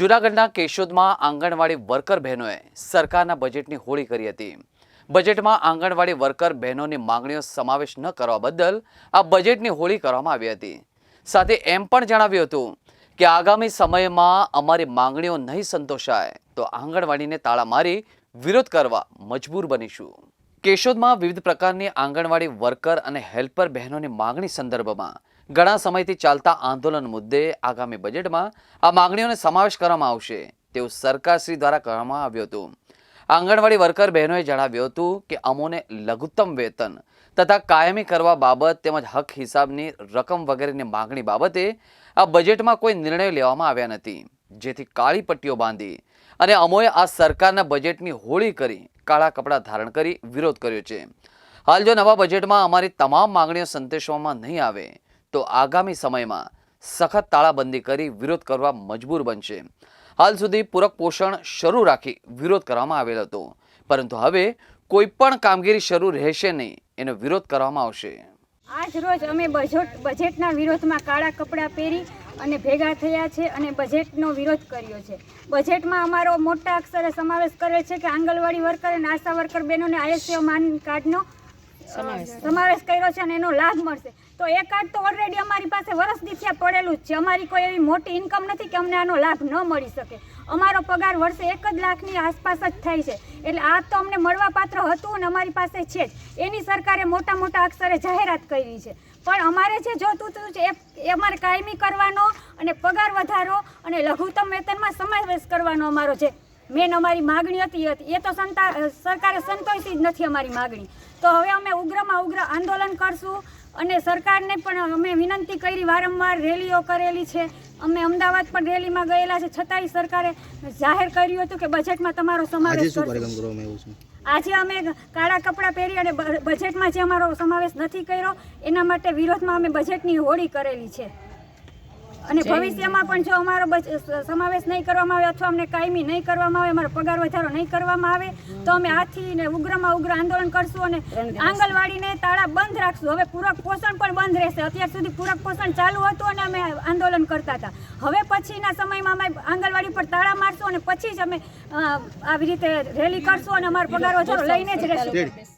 જૂનાગઢના કેશોદમાં આંગણવાડી વર્કર બહેનોએ સરકારના બજેટની હોળી કરી હતી. બજેટમાં આંગણવાડી વર્કર બહેનોની માંગણીઓ સમાવેશ ન કરવા બદલ આ બજેટની હોળી કરવામાં આવી હતી. સાથે એમ પણ જણાવ્યું હતું કે આગામી સમયમાં અમારી માંગણીઓ નહીં સંતોષાય તો આંગણવાડીને તાળા મારી વિરોધ કરવા મજબૂર બનીશું. કેશોદમાં વિવિધ પ્રકારની આંગણવાડી વર્કર અને હેલ્પર બહેનોની માંગણી સંદર્ભમાં ઘણા સમયથી ચાલતા આંદોલન મુદ્દે આગામી બજેટમાં આ માંગણીઓને સમાવેશ કરવામાં આવશે તેવું સરકારશ્રી દ્વારા કરવામાં આવ્યું હતું. આંગણવાડી વર્કર બહેનોએ જણાવ્યું હતું કે અમોને લઘુત્તમ વેતન તથા કાયમી કરવા બાબત તેમજ હક હિસાબની રકમ વગેરેની માંગણી બાબતે આ બજેટમાં કોઈ નિર્ણય લેવામાં આવ્યા નથી. જેથી કાળી પટ્ટીઓ બાંધી અને અમોએ આ સરકારના બજેટની હોળી કરી કાળા કપડાં ધારણ કરી વિરોધ કર્યો છે. હાલ જો નવા બજેટમાં અમારી તમામ માંગણીઓ સંતોષવામાં નહીં આવે તો આગામી સમયમાં સખત તાળાબંધી કરી વિરોધ કરવા મજબૂર બનશે. હાલ સુધી પૂરક પોષણ શરૂ રાખી વિરોધ કરવામાં આવેલ હતો. પરંતુ હવે કોઈ પણ કામગીરી શરૂ રહેશે નહીં, એનો વિરોધ કરવામાં આવશે. આજ રોજ અમે બજેટ બજેટના વિરોધમાં કાળા કપડાં પહેરી અને ભેગા થયા છે અને બજેટનો વિરોધ કર્યો છે. બજેટમાં અમારો મોટા અક્ષરે સમાવેશ કર્યો છે કે આંગણવાડી વર્કર અને આશા વર્કર બહેનોને આયુષ્ય માન કાર્ડનો સમાવેશ કર્યો છે અને એનો લાભ મળશે. તો એ કાર્ડ તો ઓલરેડી અમારી પાસે વર્ષ ત્યાં પડેલું જ છે. અમારી કોઈ એવી મોટી ઇન્કમ નથી કે અમને આનો લાભ ન મળી શકે. અમારો પગાર વર્ષે એક જ લાખની આસપાસ જ થાય છે. એટલે આ તો અમને મળવા પાત્ર હતું અને અમારી પાસે છે જ. એની સરકારે મોટા મોટા અક્ષરે જાહેરાત કરી છે. પણ અમારે જે જોતું હતું છે એ- અમારે કાયમી કરવાનો અને પગાર વધારો અને લઘુત્તમ વેતનમાં સમાવેશ કરવાનો અમારો જે મેન અમારી માગણી હતી હતી એ તો સંતા સરકારે સંતોષી જ નથી અમારી માગણી. તો હવે અમે ઉગ્રમાં ઉગ્ર આંદોલન કરશું અને સરકારને પણ અમે વિનંતી કરી વારંવાર રેલીઓ કરેલી છે. અમે અમદાવાદ પણ રેલીમાં ગયેલા છે. છતાંય સરકારે જાહેર કર્યું હતું કે બજેટમાં તમારો સમાવેશ આજે અમે કાળા કપડાં પહેરી અને બજેટમાં જે અમારો સમાવેશ નથી કર્યો એના માટે વિરોધમાં અમે બજેટની હોળી કરેલી છે. અને ભવિષ્યમાં પણ જો અમારો સમાવેશ નહીં કરવામાં આવે અથવા અમને કાયમી નહીં કરવામાં આવે અમારો પગાર વધારો નહીં કરવામાં આવે તો અમે આથી ને ઉગ્રમાં ઉગ્ર આંદોલન કરશું અને આંગણવાડીને તાળા બંધ રાખશું. હવે પૂરક પોષણ પણ બંધ રહેશે. અત્યાર સુધી પૂરક પોષણ ચાલુ હતું અને અમે આંદોલન કરતા હતા. હવે પછીના સમયમાં અમે આંગણવાડી પર તાળા મારશું અને પછી જ અમે આવી રીતે રેલી કરશું અને અમારો પગાર વધારો લઈને જ રહેશું.